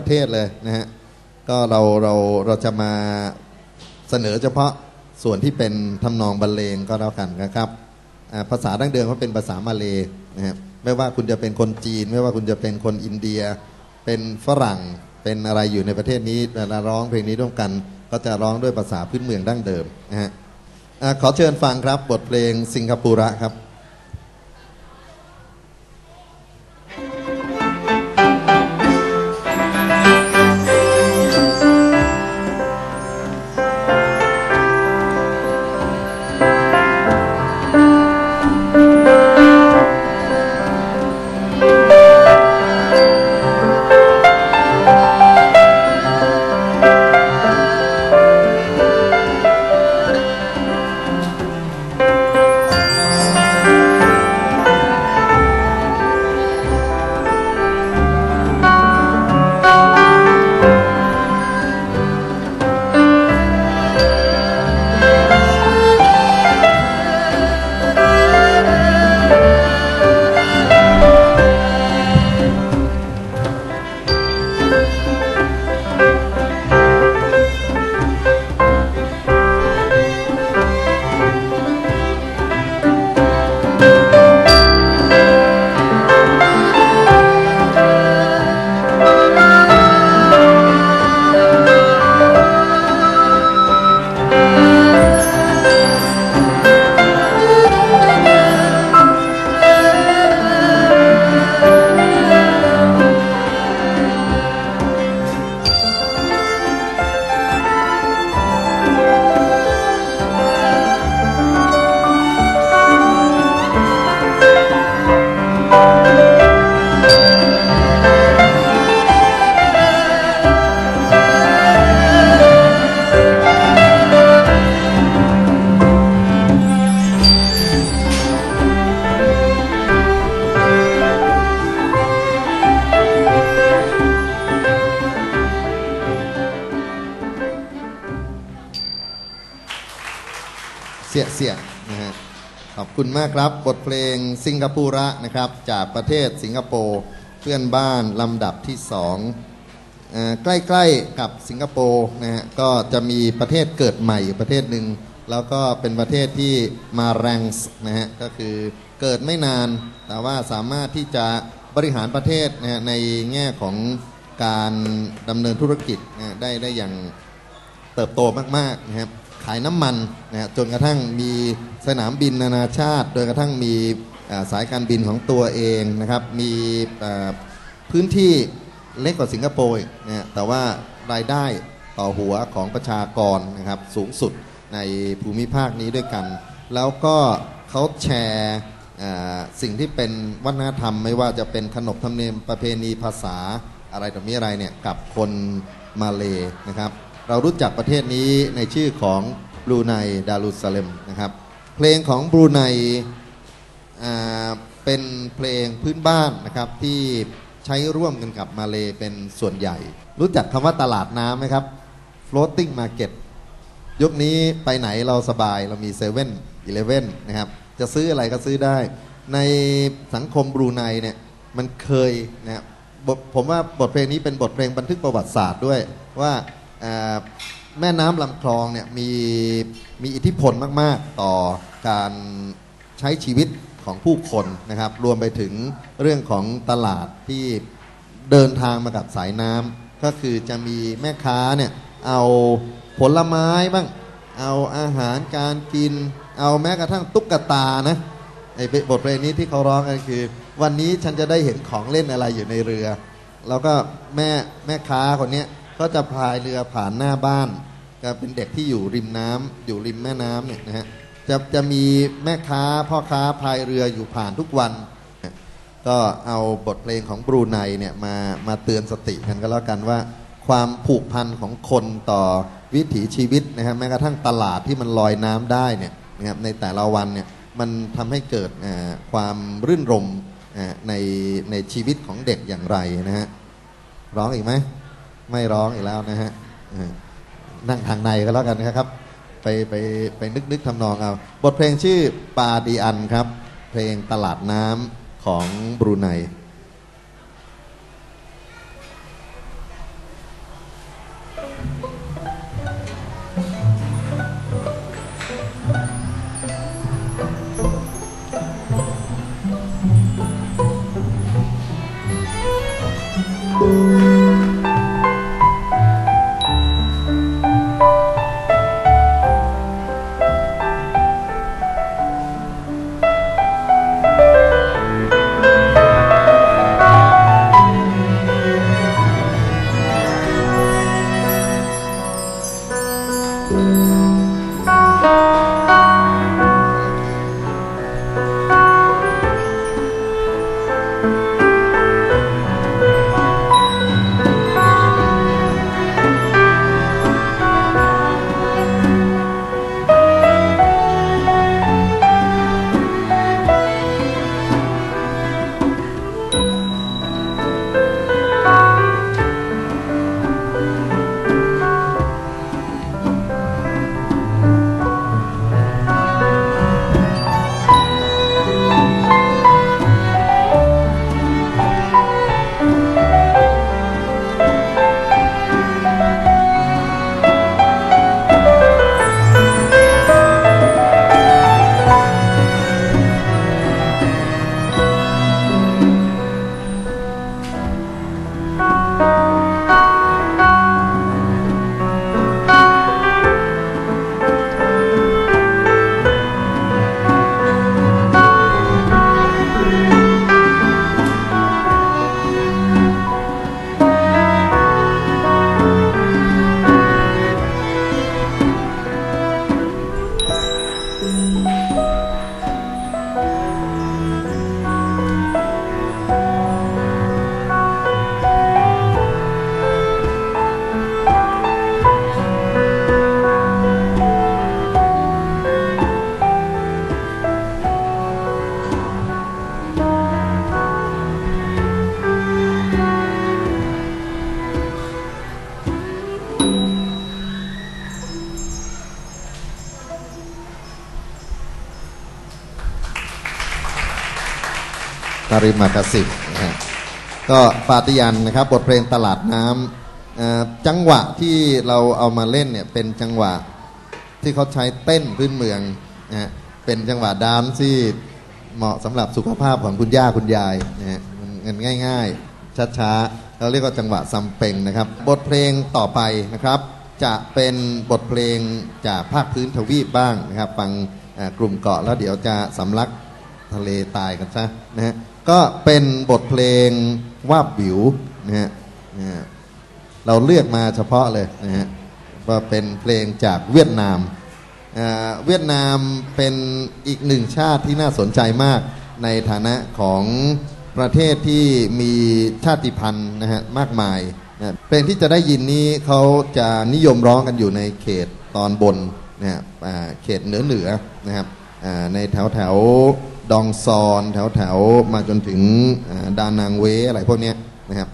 ประเทศเลยนะฮะ ก็เราเราเราจะมาเสนอเฉพาะส่วนที่เป็นทำนองบรรเลงก็แล้วกันนะครับ ภาษาดั้งเดิมเขาเป็นภาษามาเลยนะฮะไม่ว่าคุณจะเป็นคนจีน ไม่ว่าคุณจะเป็นคนอินเดีย เป็นฝรั่งเป็นอะไรอยู่ในประเทศนี้เวลาร้องเพลงนี้ร่วมกัน ก็จะร้องด้วยภาษาพื้นเมืองดั้งเดิมนะฮะขอเชิญฟังครับบทเพลงสิงคโประครับ เสียเสียนะฮะขอบคุณมากครับ บทเพลงสิงคโประนะครับ จากประเทศสิงคโปร์เพื่อนบ้านลำดับที่สองเอ่อใกล้ๆกับสิงคโปร์นะฮะก็จะมีประเทศเกิดใหม่อยู่ประเทศหนึ่งแล้วก็เป็นประเทศที่มาแรงนะฮะก็คือเกิดไม่นาน แต่ว่าสามารถที่จะบริหารประเทศนะฮะในแง่ของการดำเนินธุรกิจนะได้ได้อย่างเติบโตมากๆนะครับ ขายน้ำมันนะฮะจนกระทั่งมีสนามบินนานาชาติ โดยกระทั่งมีสายการบินของตัวเองนะครับมีพื้นที่เล็กกว่าสิงคโปร์นะฮะแต่ว่ารายได้ต่อหัวของประชากรนะครับสูงสุดในภูมิภาคนี้ด้วยกัน แล้วก็เขาแชร์สิ่งที่เป็นวัฒนธรรม ไม่ว่าจะเป็นขนบธรรมเนียมประเพณีภาษาอะไรต่อมีอะไรเนี่ยกับคนมาเลนะครับ เรารู้จักประเทศนี้ในชื่อของบรูไนดารุสเลมนะครับ เพลงของบรูไนเป็นเพลงพื้นบ้านนะครับที่ใช้ร่วมกันกับมาเลเป็นส่วนใหญ่ รู้จักคำว่าตลาดน้ำไหมครับ floating market ยุคนี้ไปไหนเราสบายเรามีเซเว่นอีเลเว่นนะครับ จะซื้ออะไรก็ซื้อได้ ในสังคมบรูไนเนี่ยมันเคยนะครับผมว่าบทเพลงนี้เป็นบทเพลงบันทึกประวัติศาสตร์ด้วยว่า แม่น้ำลำคลองเนี่ยมีมีอิทธิพลมาก ๆ ต่อการใช้ชีวิตของผู้คนนะครับ รวมไปถึงเรื่องของตลาดที่เดินทางมากับสายน้ำก็คือจะมีแม่ค้าเนี่ยเอาผลไม้บ้าง เอาอาหารการกิน เอาแม้กระทั่งตุ๊กตานะไอ้บทเพลงนี้ที่เขาร้องกันคือ วันนี้ฉันจะได้เห็นของเล่นอะไรอยู่ในเรือ แล้วก็แม่แม่ค้าคนนี้ ก็จะพายเรือผ่านหน้าบ้าน ก็เป็นเด็กที่อยู่ริมน้ำอยู่ริมแม่น้ำเนี่ยนะฮะจะจะมีแม่ค้าพ่อค้าพายเรืออยู่ผ่านทุกวัน ก็เอาบทเพลงของบรูไนเนี่ยมามาเตือนสติกันก็แล้วกันว่า ความผูกพันของคนต่อวิถีชีวิตนะครับแม้กระทั่งตลาดที่มันลอยน้ำได้เนี่ยนะครับในแต่ละวันเนี่ยมันทำให้เกิดความรื่นรมในในชีวิตของเด็กอย่างไรนะฮะร้องอีกไหม ไม่ร้องอีกแล้วนะฮะนั่งทางในก็แล้วกันนะครับ ไปไปไปนึกนึกทำนองเอาบทเพลงชื่อปาดีอันครับ เพลงตลาดน้ำของบรูไน ตาริมากสิบนะฮะก็ปาติยันนะครับบทเพลงตลาดน้ำจังหวะที่เราเอามาเล่นเนี่ยเป็นจังหวะที่เขาใช้เต้นพื้นเมืองนะฮะเป็นจังหวะดานซ์ที่เหมาะสำหรับสุขภาพของคุณย่าคุณยายนะฮะมันง่ายๆช้าๆเราเรียกว่าจังหวะซัมเปงนะครับ บทเพลงต่อไปนะครับ จะเป็นบทเพลงจากภาคพื้นทวีปบ้างนะครับ ฟังกลุ่มเกาะแล้วเดี๋ยวจะสำลักทะเลตายกันซะนะฮะ ก็เป็นบทเพลงว่าบิวนะฮะนะฮะเราเลือกมาเฉพาะเลยนะฮะว่าเป็นเพลงจากเวียดนาม เวียดนามเป็นอีกหนึ่งชาติที่น่าสนใจมากในฐานะของประเทศที่มีชาติพันธุ์นะฮะมากมายนะเพลงที่จะได้ยินนี้เขาจะนิยมร้องกันอยู่ในเขตตอนบนนะฮะเขตเหนือเหนือนะครับในแถวแถว ดองซอนแถวแถวมาจนถึงดานางเวอะไรพวกนี้นะครับ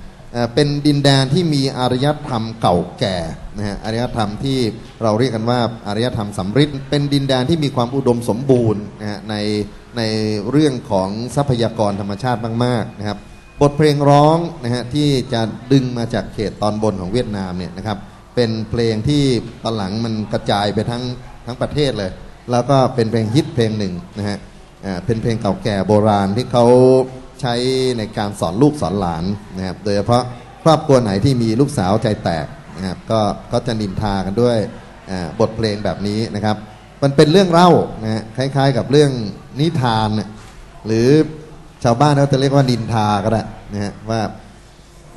เป็นดินแดนที่มีอารยธรรมเก่าแก่นะฮะอารยธรรมที่เราเรียกกันว่าอารยธรรมสำริดเป็นดินแดนที่มีความอุดมสมบูรณ์นะฮะในในเรื่องของทรัพยากรธรรมชาติมากๆนะครับบทเพลงร้องนะฮะที่จะดึงมาจากเขตตอนบนของเวียดนามเนี่ยนะครับเป็นเพลงที่ตอนหลังมันกระจายไปทั้งทั้งประเทศเลย แล้วก็เป็นเพลงฮิตเพลงหนึ่งนะฮะ เป็นเพลงเก่าแก่โบราณที่เขาใช้ในการสอนลูกสอนหลานนะครับโดยเฉพาะครอบครัวไหนที่มีลูกสาวใจแตกนะครับก็ก็จะนินทากันด้วยบทเพลงแบบนี้นะครับ มันเป็นเรื่องเล่านะคล้ายๆ กับเรื่องนิทาน หรือชาวบ้านเขาจะเรียกว่านินทาก็ได้นะฮะว่า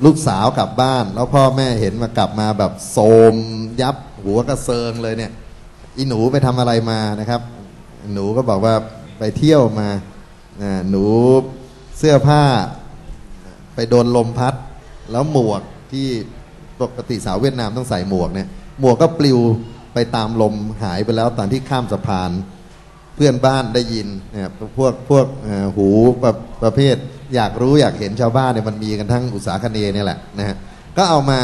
ลูกสาวกลับบ้าน แล้วพ่อแม่เห็นมากลับมาแบบโทรมยับหัวกระเซิงเลยเนี่ยอีหนูไปทำอะไรมานะครับ หนูก็บอกว่า ไปเที่ยวมาหนูเสื้อผ้า ไปโดนลมพัด แล้วหมวกที่ปกติสาวเวียดนามต้องใส่หมวกเนี่ยหมวกก็ปลิวไปตามลมหายไปแล้วตอนที่ข้ามสะพาน เพื่อนบ้านได้ยินนะครับพวกพวกหูประประเภท อยากรู้อยากเห็นชาวบ้านเนี่ยมันมีกันทั้งอุตสาคเนเนี่ยแหละนะฮะก็เอามา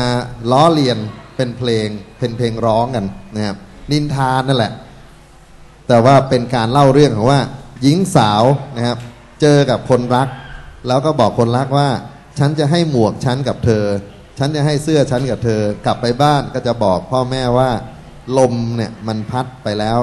ล้อเลียนเป็นเพลงเป็นเพลงร้องกันนะครับนินทานนั่นแหละ แต่ว่าเป็นการเล่าเรื่องของว่า หญิงสาวนะครับ เจอกับคนรัก แล้วก็บอกคนรักว่า ฉันจะให้หมวกฉันกับเธอ ฉันจะให้เสื้อฉันกับเธอ กลับไปบ้านก็จะบอกพ่อแม่ว่า ลมเนี่ยมันพัดไปแล้ว